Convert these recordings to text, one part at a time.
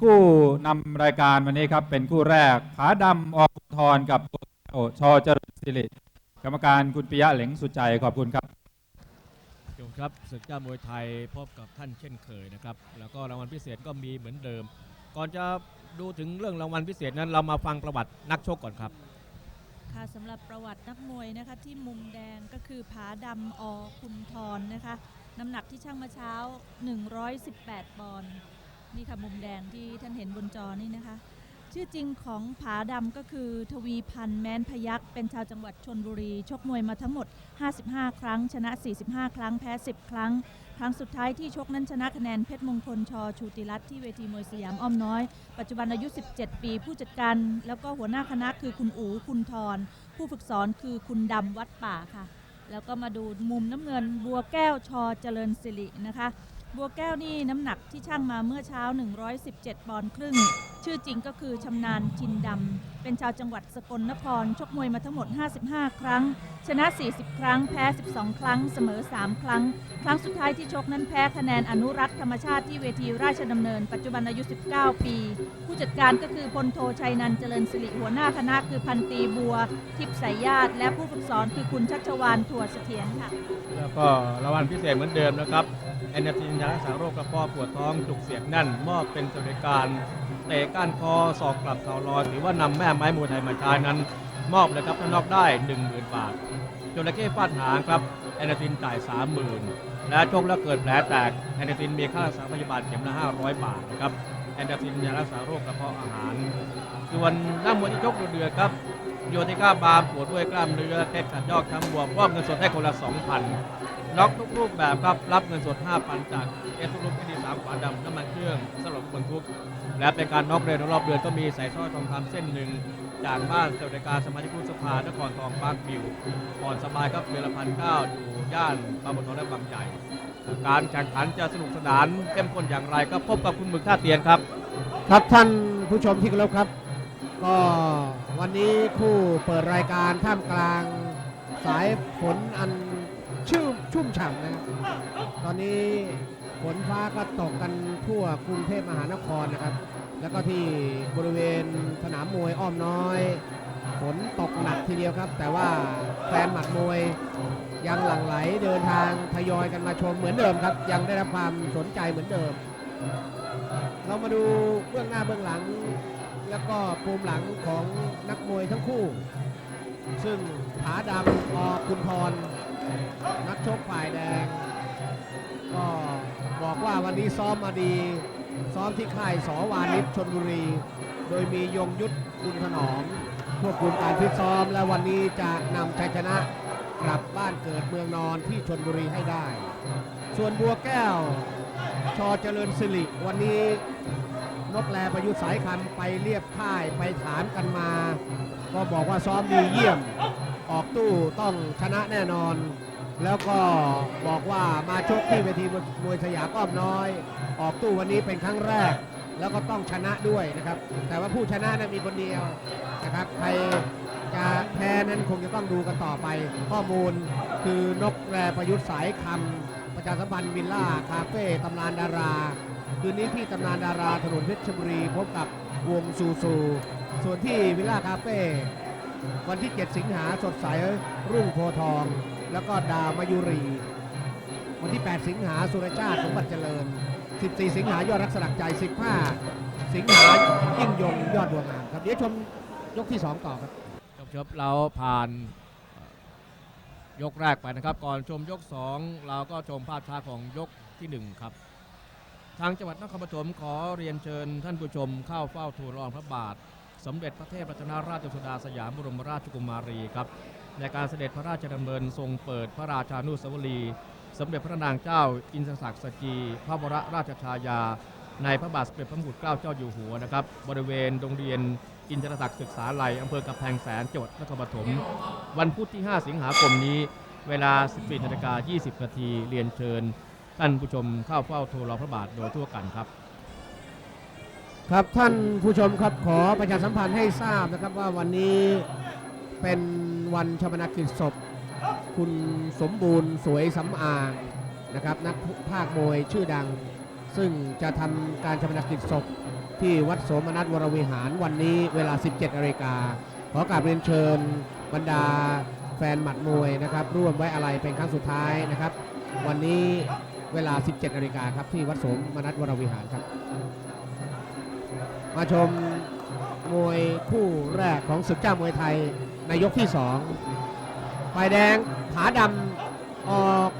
คู่นำรายการวันนี้ครับ เป็นคู่แรกขาดำออกทรกับโอชอเจริญสิริกรรมการคุณปิยะเหลงสุใจขอบคุณครับชมครับศึกเจ้ามวยไทยพบกับท่านเช่นเคยนะครับ แล้วก็รางวัลพิเศษก็มีเหมือนเดิม ก่อนจะดูถึงเรื่องรางวัลพิเศษนั้นเรามาฟังประวัตินักชกก่อนครับค่ะสำหรับประวัตินักมวยนะคะที่มุมแดงก็คือผาดำอคุณทรนะคะ น้ำหนักที่ช่างมาเช้า 118 ปอนด์ นี่ค่ะมุมแดงที่ท่านเห็นบนจอนี่นะคะ ชื่อจริงของผาดำก็คือทวีพันธ์แม้นพยักเป็นชาวจังหวัดชนบุรี ชกมวยมาทั้งหมด 55 ครั้ง ชนะ 45 ครั้งแพ้ 10 ครั้ง ครั้งสุดท้ายที่ชกนั้นชนะคะแนนเพชรมงคลชอชูติรัตน์ที่เวทีมวยสยามอ้อมน้อย ปัจจุบันอายุ 17 ปีผู้จัดการ แล้วก็หัวหน้าคณะคือคุณอูคุณทรผู้ฝึกสอนคือคุณดำวัดป่าค่ะ แล้วก็มาดูมุมน้ำเงินบัวแก้วชอเจริญสิรินะคะ บัวแก้วนี่น้ำหนักที่ช่างมาเมื่อเช้า 117 ปอนด์ครึ่ง ชื่อจริงก็คือชำนาญชินดำ เป็นชาวจังหวัดสกลนคร ชกมวยมาทั้งหมด 55 ครั้ง ชนะ 40 ครั้ง แพ้ 12 ครั้ง เสมอ 3 ครั้ง ครั้งสุดท้ายที่ชกนั้นแพ้คะแนนอนุรักษ์ธรรมชาติที่เวทีราชดำเนิน ปัจจุบันอายุ 19 ปี ผู้จัดการก็คือพลโทชัยนันเจริญสิริหัวหน้าคณะคือพันตีบัว ทิพย์สายญาติ และผู้ฝึกสอนคือคุณชัชวานถั่วเสถียรค่ะ แล้วก็รางวัลพิเศษเหมือนเดิมนะครับแอนนาทินยารักษาโรคกระเพาะปวดท้องจุกเสียงแน่นมอบเป็นสวัสดิการ เตะก้านคอศอกกลับเข่าลอยหรือว่านำแม่ไม้มวยไทยมาใช้นั้น มอบเลยครับถ้านอกได้ 10,000 บาทจระเข้ฟาดหางครับแอนาทินจ่าย 30,000 และชกแล้วเกิดแผลแตกแอนาทินมีค่ารักษาพยาบาลเข็มละ500 บาทนะครับแอนาทินยารักษาโรคกระเพาะอาหาร ส่วนนักมวยที่ชกเดือดครับโยติก้าบาปวดด้วยกล้ามเนื้อเทปขัดยอกช้ำบวมมอบเงินสดให้คนละ 2,000 น็อกทุกรูปแบบครับ รับเงินสด 5,000 จากเอสทุกรูปที่ดีสามขวาดำน้ำมันเครื่องสำหรับบรรทุก และเป็นการน็อกเร็วรอบเดือนก็มีสายสร้อยทองคำเส้นหนึ่ง จากบ้านสวัสดิการสมาชิกวุฒิสภานครทองปาร์คบิวผ่อนสบายครับเดือนละพันเก้าอยู่ย่านบางบัวทองและบางใหญ่ การแข่งขันจะสนุกสนานเข้มข้นอย่างไรก็พบกับคุณหมึกท่าเตียนครับ ครับท่านผู้ชมที่เคารพครับ ก็วันนี้คู่เปิดรายการท่ามกลางสายฝนอัน ชื่มชุ่มฉ่ำนะครับตอนนี้ฝนฟ้าก็ตกกันทั่วกรุงเทพมหานครนะครับ แล้วก็ที่บริเวณสนามมวยอ้อมน้อยฝนตกหนักทีเดียวครับ แต่ว่าแฟนหมัดมวยยังหลั่งไหลเดินทางทยอยกันมาชมเหมือนเดิมครับ ยังได้รับความสนใจเหมือนเดิม เรามาดูเบื้องหน้าเบื้องหลัง แล้วก็ปูมหลังของนักมวยทั้งคู่ ซึ่งผาดำอคุณพร นักชกฝ่ายแดง ก็บอกว่าวันนี้ซ้อมมาดี ซ้อมที่ค่ายสวานิชชนบุรี โดยมียงยุทธคุณถนอมควบคุมการฟิซ้อม และวันนี้จะนำชัยชนะกลับบ้านเกิดเมืองนอนที่ชนบุรีให้ได้ ส่วนบัวแก้ว ชอเจริญสิริวันนี้ นกแลประยุทธ์สายคำไปเรียบค่ายไปถามกันมา ก็บอกว่าซ้อมดีเยี่ยม ออกตู้ต้องชนะแน่นอน แล้วก็บอกว่ามาชกที่เวทีมวยสยามอ้อมน้อย ออกตู้วันนี้เป็นครั้งแรก แล้วก็ต้องชนะด้วยนะครับ แต่ว่าผู้ชนะนะมีคนเดียวนะครับใคร จะแพ้นั้นคงจะต้องดูกันต่อไป ข้อมูลคือนกแรประยุทธ์สายคำประชาสัมพันธ์วิลล่า คาเฟ่ตำนานดารา คืนนี้ที่ตำนานดาราถนนเพชรบุรีพบกับวงซูซู ส่วนที่วิลล่าคาเฟ่วันที่ 7 สิงหาสดใสรุ่งโพทอง แล้วก็ดาวมายุรี วันที่ 8 สิงหาสุรชาติสมบัติเจริญ 14 สิงหายอดรักสลักใจ 15 สิงหายิ่งยงยอดดวงงามครับเดี๋ยวชมยกที่ 2 ต่อครับ จบจบเราผ่านยกแรกไปนะครับ ก่อนชมยก 2 เราก็ชมภาพช้าของยกทีหนึ่1 ครับ ทางจังหวัดนครปฐมขอเรียนเชิญท่านผู้ชมเข้าเฝ้าทูลรองพระบาท สมเด็จพระเทพรัตนราชสุดาสยามบรมราชกุมารีครับ ในการเสด็จพระราชดำเนินทรงเปิดพระราชานุสาวรีย์สมเด็จพระนางเจ้า อินทรศักดิ์สจีพระวรราชชายา ในพระบาทสมเด็จพระมงกุฎเกล้าเจ้าอยู่หัวนะครับ บริเวณโรงเรียน อินทรศักดิ์ศึกษาลัยอำเภอกำแพงแสนจังหวัดนครปฐมวันพุธที่ 5 สิงหาคมนี้ เวลา 14นาฬิกา20นาทีเรียนเชิญ ท่านผู้ชมเข้าเฝ้าทูลรอพระบาทโดยทั่วกันครับ ครับท่านผู้ชมครับขอประชาสัมพันธ์ให้ทราบนะครับว่าวันนี้เป็นวันชาปนกิจศพ คุณสมบูรณ์สวยสำอางนะครับนักภาคมวยชื่อดัง ซึ่งจะทำการชำระกิจศพที่วัดโสมนัสวรวิหารวันนี้เวลา 17นาฬิกาขอกราบเรียนเชิญบรรดาแฟนหมัดมวยนะครับ ร่วมไว้อะไรเป็นครั้งสุดท้ายนะครับ วันนี้เวลา 17นาฬิกาครับที่วัดโสมนัสวรวิหารครับ มาชมมวยคู่แรกของศึกเจ้ามวยไทยในยกที่2ฝ่ายแดงผาดำอ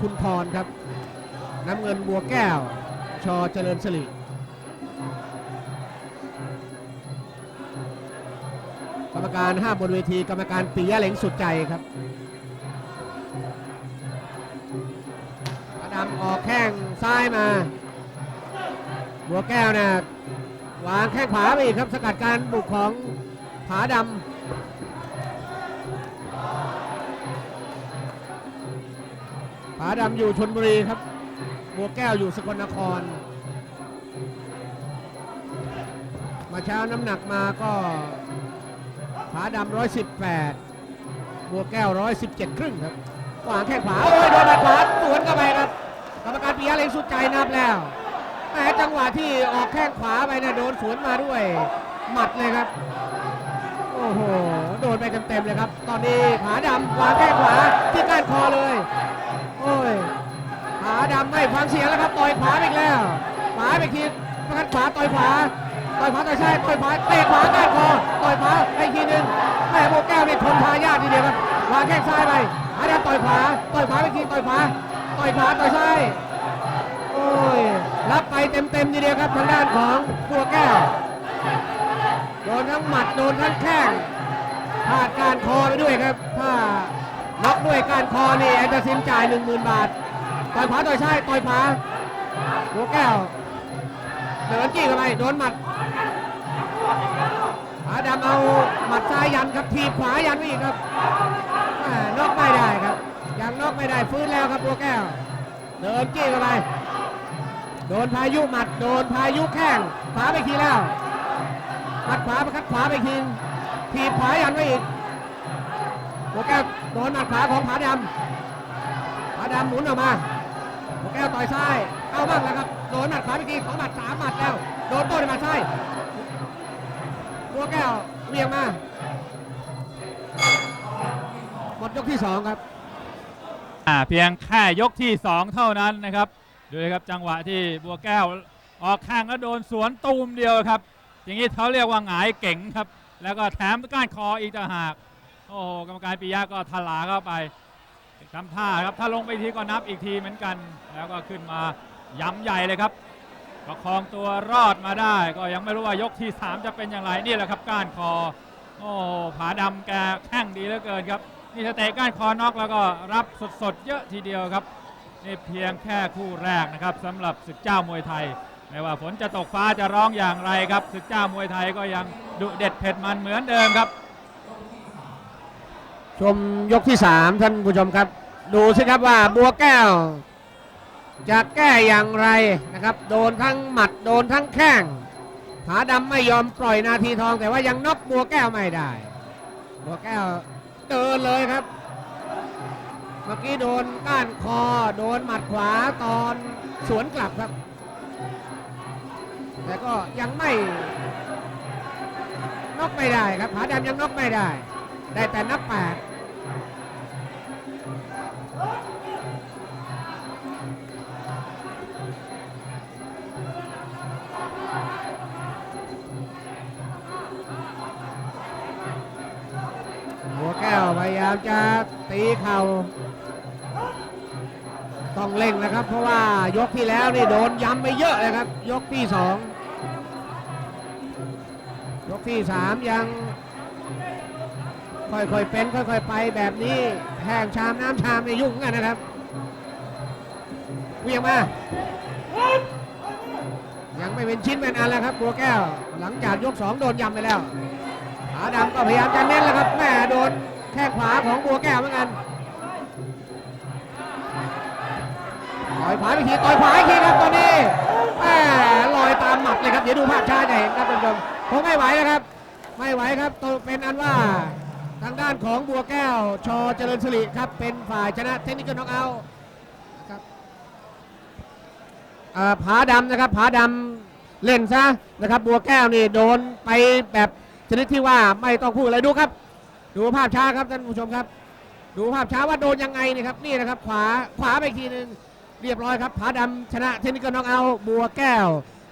คุณพรครับ น้ำเงินบัวแก้ว ชอเจริญสิริกรรมการห้ามบนเวทีกรรมการปิยะเหลงสุดใจครับผาดำออกแข้งซ้ายมาบัวแก้วนะวางแข้งขวาไปอีกครับ สกัดการบุกของผาดำผาดำอยู่ชนบุรีครับ บัวแก้วอยู่สกลนคร มาเช้าน้ำหนักมาก็ผาดำร้อยสิบแปดบัวแก้วร้อยสิบเจ็ดครึ่งครับวางแข้งขวาโอ้ยโดนหมัดขวาสวนเข้าไปครับกรรมการปิยะเลงสุดใจนับแล้วแหมจังหวะที่ออกแข้งขวาไปนะโดนสวนมาด้วยหมัดเลยครับโอ้โหโดนไปเต็มๆเลยครับ ตอนนี้ผาดำวางแข้งขวาที่ก้านคอเลย โอ้ย ขาดำไม่ฟังเสียงแล้วครับต่อยขวาอีกแล้วขวาไปทีประคัดขวาต่อยขวาต่อยขวาต่อยซ้ายต่อยขวาเตะขวาก้านคอต่อยขวาไปอีกทีหนึงแม่โบแก้วนี่ทนทายาททีเดียวครับวางแข้งซ้ายไปขวาดำต่อยขวาต่อยขวาไปอีกทีต่อยขวาต่อยขวาต่อยซ้ายโอ้ยรับไปเต็มๆทีเดียวครับทางด้านของบัวแก้วโดนทั้งหมัดโดนทั้งแข้งพลาดการคอไปด้วยครับถ้าน็อกด้วยการคอนี่แอนเดอร์ซินจ่าย1 0,000บาท ต่อยขวาต่อยซ้ายต่อยขวาหัวแก้วเดินจี้เข้าไปโดนหมัดขาดำเอาหมัดซ้ายยันครับทีบขวายันไว้อีกครับน็อกไม่ได้ครับ ยังน็อกไม่ได้ฟื้นแล้วครับบัวแก้วเดินจี้เข้าไปโดนพายุหมัดโดนพายุแข้งขวาไปทีแล้วหมัดขวาประคัดขวาไปทีทีบขวายันไว้อีกบัวแก้วโดนหมัดขวาของผาดำผาดำหมุนออกมา โอแก้วต่อยซ้ายเอาบ้างแล้วครับโดนหมัดขวาไปทีสองหมัดสามหมัดแล้วโดนโต้ด้วยหมัดซ้ายตัวแก้วเวียงมาหมดยกที่สองครับอ่าเพียงแค่ยกที่2เท่านั้นนะครับดูเลยครับจังหวะที่บัวแก้วออกข้างแล้วโดนสวนตูมเดียวครับ อย่างนี้เขาเรียกว่าหงายเก่งครับ แล้วก็แถมก้านคออีกต่างหากโอ้โหกรรมการปิยะก็ทลาเข้าไป ทำท่าครับถ้าลงไปทีก็นับอีกทีเหมือนกัน แล้วก็ขึ้นมาย้ำใหญ่เลยครับประคองตัวรอดมาได้ ก็ยังไม่รู้ว่ายกที่ 3 จะเป็นอย่างไรนี่แหละครับก้านคอโอ้ผาดำแกแข้งดีเหลือเกินครับนี่ถ้าเตะก้านคอน็อกแล้วก็รับสดๆเยอะทีเดียวครับนี่เพียงแค่คู่แรกนะครับสำหรับศึกเจ้ามวยไทยไม่ว่าฝนจะตกฟ้าจะร้องอย่างไรครับศึกเจ้ามวยไทยก็ยังดุเด็ดเผ็ดมันเหมือนเดิมครับ ชมยกที่สามท่านผู้ชมครับ ดูสิครับว่าบัวแก้ว จะแก้อย่างไรนะครับ โดนทั้งหมัดโดนทั้งแข้งผาดำไม่ยอมปล่อยนาทีทอง แต่ว่ายังนกบัวแก้วไม่ได้ บัวแก้วเดินเลยครับ เมื่อกี้โดนก้านคอ โดนหมัดขวาตอนสวนกลับครับ แต่ก็ยังไม่นกไม่ได้ครับผาดำยังนกไม่ได้ ได้แต่นับแปดหัวแก้วพยายามจะตีเข่าต้องเร่งนะครับ เพราะว่ายกที่แล้วนี่โดนย้ำไปเยอะเลยครับ ยกที่สองยกที่สามยัง ค่อยๆเป็นค่อยๆไปแบบนี้แห้งชามน้ำชามในยุ่งกันนะครับเวียงมา ยังไม่เป็นชิ้นเป็นอันแล้วครับบัวแก้ว หลังจากยกสองโดนยำไปแล้วขาดำก็พยายามจะเน้นแล้วครับแม่โดนแข้งขวาของบัวแก้วเหมือนกันต่อยขวาอีกทีต่อยขวาอีกทีครับตอนนี้แม่ลอยตามหมัดเลยครับเดี๋ยวดูภาพช้าจะเห็นครับท่านผู้ชมคงไม่ไหวแล้วครับ ไม่ไหวครับตเป็นอันว่า ทางด้านของบัวแก้ว ชอเจริญสิริครับ เป็นฝ่ายชนะเทคนิคน็อกเอาท์นะครับเอ่อผาดำนะครับผาดำเล่นซะนะครับ บัวแก้วนี่โดนไปแบบชนิดที่ว่าไม่ต้องพูดอะไรดูครับ ดูภาพช้าครับท่านผู้ชมครับ ดูภาพช้าว่าโดนยังไงนี่ครับนี่นะครับ ขวาขวาไปอีกทีหนึ่งเรียบร้อยครับผาดำชนะเทคนิคน้องเอาบัวแก้ว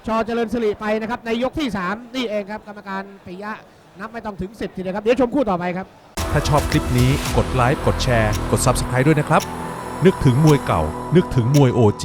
ชอเจริญสิริไปนะครับในยกที่ 3 นี่เองครับกรรมการปิยะ นับไม่ต้องถึง 10 ทีเดียวครับ เดี๋ยวชมคู่ต่อไปครับ ถ้าชอบคลิปนี้กดไลค์กดแชร์ กด Subscribe ด้วยนะครับ นึกถึงมวยเก่า นึกถึงมวย OG